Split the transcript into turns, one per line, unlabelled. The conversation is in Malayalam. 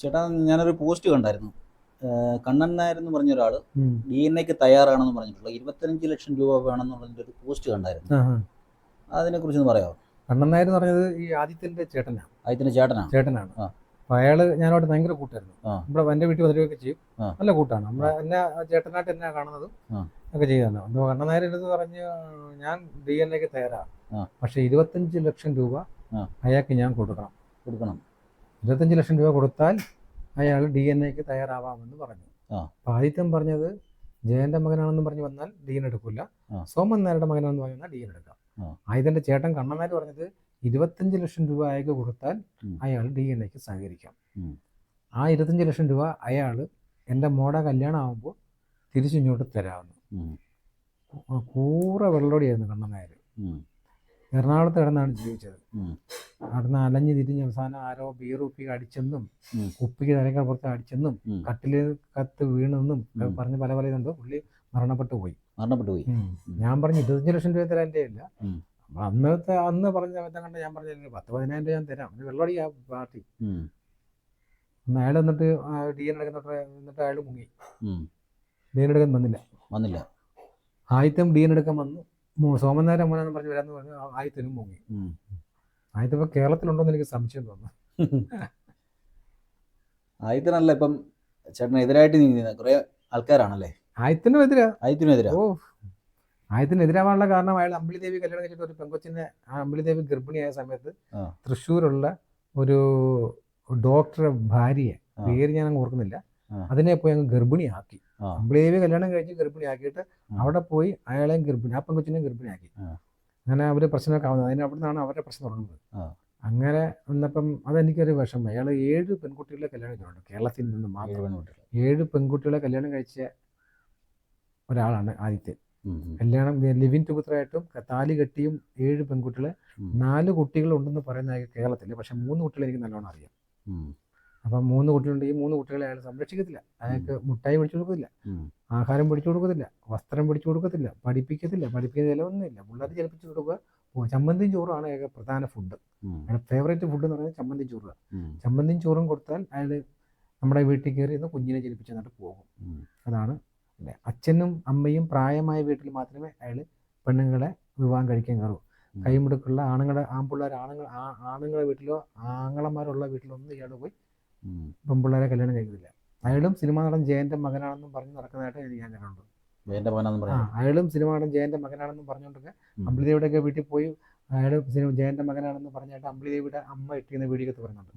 ചേട്ടാ ഞാനൊരു പോസ്റ്റ് കണ്ടായിരുന്നു. കണ്ണൻ നായർ എന്ന് പറഞ്ഞ ഒരാൾ. ഡി എൻ എക്ക് തയ്യാറാണെന്ന് പറഞ്ഞിട്ടുള്ള ഇരുപത്തഞ്ച് ലക്ഷം രൂപ വേണമെന്നുള്ളതിന്റെ ഒരു പോസ്റ്റ് കണ്ടായിരുന്നു.
അതിനെ
കുറിച്ച് ഒന്ന് പറയാമോ
കണ്ണൻ നായർ എന്ന് പറഞ്ഞത് ഈ ആദിത്യന്റെ ചേട്ടനാണ്
ആദിത്യന്റെ ചേട്ടനാണ്.
ചേട്ടനാണ്. അപ്പൊ അയാൾ ഞാനോട് ഭയങ്കര കൂട്ടായിരുന്നു. നമ്മുടെ എന്റെ വീട്ടിൽ വരികയൊക്കെ ചെയ്യും. നല്ല കൂട്ടാണ്. നമ്മുടെ എന്നെ ചേട്ടനായിട്ട് എന്നെ കാണുന്നതും ഒക്കെ ചെയ്താണ് അപ്പൊ കണ്ണൻ നായർ എന്ന് പറഞ്ഞ് ഞാൻ ഡി എൻ എക്ക് തയ്യാറാണ് പക്ഷെ ഇരുപത്തഞ്ച് ലക്ഷം രൂപ. അയാൾക്ക് ഞാൻ കൊടുക്കണം.
കൊടുക്കണം.
ഇരുപത്തഞ്ച് ലക്ഷം രൂപ കൊടുത്താൽ അയാൾ ഡി എൻ എക്ക് തയ്യാറാവാമെന്ന് പറഞ്ഞു. അപ്പൊ ആദിത്യം പറഞ്ഞത് ജയന്റെ മകനാണെന്ന് പറഞ്ഞു വന്നാൽ ഡി എൻ എടുക്കില്ല സോമൻ നായരുടെ മകനാണെന്ന് പറഞ്ഞു വന്നാൽ ഡി എൻ എടുക്കാം. ആയുധന്റെ ചേട്ടൻ കണ്ണന്മാർ പറഞ്ഞത് ഇരുപത്തഞ്ച് ലക്ഷം രൂപ അയാൾക്ക് കൊടുത്താൽ അയാൾ ഡി എൻ എക്ക് സഹകരിക്കാം. ആ ഇരുപത്തഞ്ച് ലക്ഷം രൂപ അയാൾ എന്റെ മോടെ കല്യാണം ആകുമ്പോൾ തിരിച്ചിങ്ങോട്ട് തരാമെന്ന്. കൂറ വെള്ളോടിയായിരുന്നു കണ്ണൻ നായർ
ഉം.
എറണാകുളത്ത് കിടന്നാണ് ജീവിച്ചത്. അവിടുന്ന് അലഞ്ഞു തിരിഞ്ഞ് അവസാനം ആരോ ബീർ ഉപ്പി അടിച്ചെന്നും കുപ്പിക്ക് തലയ്ക്ക് പുറത്ത് അടിച്ചെന്നും. കട്ടിൽ കത്ത് വീണെന്നും. പറഞ്ഞ് പല പല ഇതുണ്ട്. പുള്ളി മരണപ്പെട്ടു പോയി.
മരണപ്പെട്ടു പോയി.
ഞാൻ പറഞ്ഞു ഇരുപത്തഞ്ച് ലക്ഷം രൂപ തരാൻ ഇല്ല അന്നത്തെ അന്ന് പറഞ്ഞ അബദ്ധം കണ്ട് ഞാൻ പറഞ്ഞു പത്ത് പതിനായിരം രൂപ ഞാൻ തരാം. ഇത് വെള്ളോടി ആ പാർട്ടി. അയാൾ എന്നിട്ട് ഡി എൻ എടുക്കുന്നിട്ട് എന്നിട്ട് അയാൾ മുങ്ങി. ഡി എൻ എടുക്കാൻ വന്നില്ല.
വന്നില്ല.
ആദ്യത്തെ ഡി എൻ എടുക്കാൻ വന്നു. സോമനാഥൻ മോനെന്ന് പറഞ്ഞ് വരാന്ന് പറഞ്ഞു ആ- ആദ്യത്തിനും മുങ്ങി
ഉം.
കേരളത്തിലുണ്ടോന്ന് എനിക്ക് സംശയം തോന്നുന്നു
ആയിരത്തിനല്ല ഇപ്പം ചേട്ടനെതിരായിട്ട് നീങ്ങുന്ന കുറെ ആൾക്കാരാണല്ലേ
ആയിത്തിനും എതിരാ
ആയിരത്തിനെതിരാ
ഓ ആയത്തിന് എതിരാവാനുള്ള കാരണം അയാൾ അമ്പിളിദേവി കല്യാണം കഴിച്ചിട്ട് ഒരു പെങ്കൊച്ചിനെ ആ അമ്പിളിദേവി ഗർഭിണിയായ സമയത്ത് തൃശ്ശൂരുള്ള ഒരു ഡോക്ടറെ ഭാര്യയെ. പേര് ഞാൻ അങ്ങ് ഓർക്കുന്നില്ല. അതിനെ പോയി അങ്ങ് ഗർഭിണിയാക്കി
ആ.
അമ്പിളിദേവി കല്യാണം കഴിച്ച് ഗർഭിണിയാക്കിയിട്ട്. അവിടെ പോയി അയാളെയും ഗർഭിണി ആ പെങ്കൊച്ചിനെയും ഗർഭിണിയാക്കി. അങ്ങനെ അവർ പ്രശ്നമൊക്കെ ആവുന്നത് അതിന് അവിടെ നിന്നാണ് അവരുടെ പ്രശ്നം തുടങ്ങുന്നത്. അങ്ങനെ വന്നപ്പം അതെനിക്കൊരു വിഷമം അയാൾ ഏഴ് പെൺകുട്ടികളെ കല്യാണം കഴിച്ചിട്ടുണ്ട് കേരളത്തിൽ നിന്ന് മാത്രം
ഏഴ്
പെൺകുട്ടികളെ കല്യാണം കഴിച്ച ഒരാളാണ് ആദിത്യൻ. കല്യാണം ലിവിൻ ടുപുത്രായിട്ടും താലി കെട്ടിയും ഏഴ് പെൺകുട്ടികളെ നാല് കുട്ടികൾ ഉണ്ടെന്ന് പറയുന്ന കേരളത്തിൽ പക്ഷെ മൂന്ന് കുട്ടികളെ എനിക്ക് നല്ലോണം അറിയാം. അപ്പം മൂന്ന് കുട്ടികളുണ്ട്. ഈ മൂന്ന് കുട്ടികളെ അയാൾ സംരക്ഷിക്കത്തില്ല. അയാൾക്ക് മുട്ടായി പിടിച്ചു കൊടുക്കത്തില്ല. ആഹാരം പിടിച്ചു കൊടുക്കത്തില്ല. വസ്ത്രം പിടിച്ചു കൊടുക്കത്തില്ല. പഠിപ്പിക്കത്തില്ല. പഠിപ്പിക്കുന്ന ചിലവൊന്നുമില്ല. പിള്ളേർ ചിലപ്പിച്ചു കൊടുക്കുക. ചമ്മന്തി ചമ്മന്തിയും ചോറുമാണ് അയാൾക്ക് പ്രധാന ഫുഡ്. അയാളുടെ ഫേവറേറ്റ് ഫുഡ് എന്ന് പറയുന്നത് ചമ്മന്തി ചോറ്
ചമ്മന്തി
ചമ്മന്തിയും ചോറും കൊടുത്താൽ അയാൾ നമ്മുടെ വീട്ടിൽ കയറി ഇന്ന് കുഞ്ഞിനെ ജനിപ്പിച്ചു എന്നിട്ട് പോകും. അതാണ്. അച്ഛനും അമ്മയും പ്രായമായ വീട്ടിൽ മാത്രമേ അയാൾ പെണ്ണുങ്ങളെ വിവാഹം കഴിക്കാൻ കയറൂ. കൈമുടുക്കുള്ള ആണുങ്ങളുടെ ആൺപിള്ളേർ ആണുങ്ങൾ ആണുങ്ങളുടെ വീട്ടിലോ ആങ്ങളമാരുള്ള വീട്ടിലോ ഒന്നും ഇയാൾ പോയി. പെൺപിള്ളേരെ കല്യാണം കഴിക്കുന്നില്ല. അയാളും സിനിമ നടൻ ജയന്റെ മകനാണെന്നും പറഞ്ഞ് നടക്കുന്നതായിട്ട് ഞാൻ കണ്ടു
ജയന്റെ മോനാന്ന് പറഞ്ഞു
അയാളും സിനിമാ നടൻ ജയന്റെ മകനാണെന്നും പറഞ്ഞുകൊണ്ടൊക്കെ. അമ്പിളിദേവിയുടെ ഒക്കെ വീട്ടിൽ പോയി അയാൾ സിനിമ ജയന്റെ മകനാണെന്ന് പറഞ്ഞായിട്ട് അമ്പിളിദേവിയുടെ അമ്മ ഇട്ടിരുന്ന വീടിയൊക്കെ പറയുന്നുണ്ട്.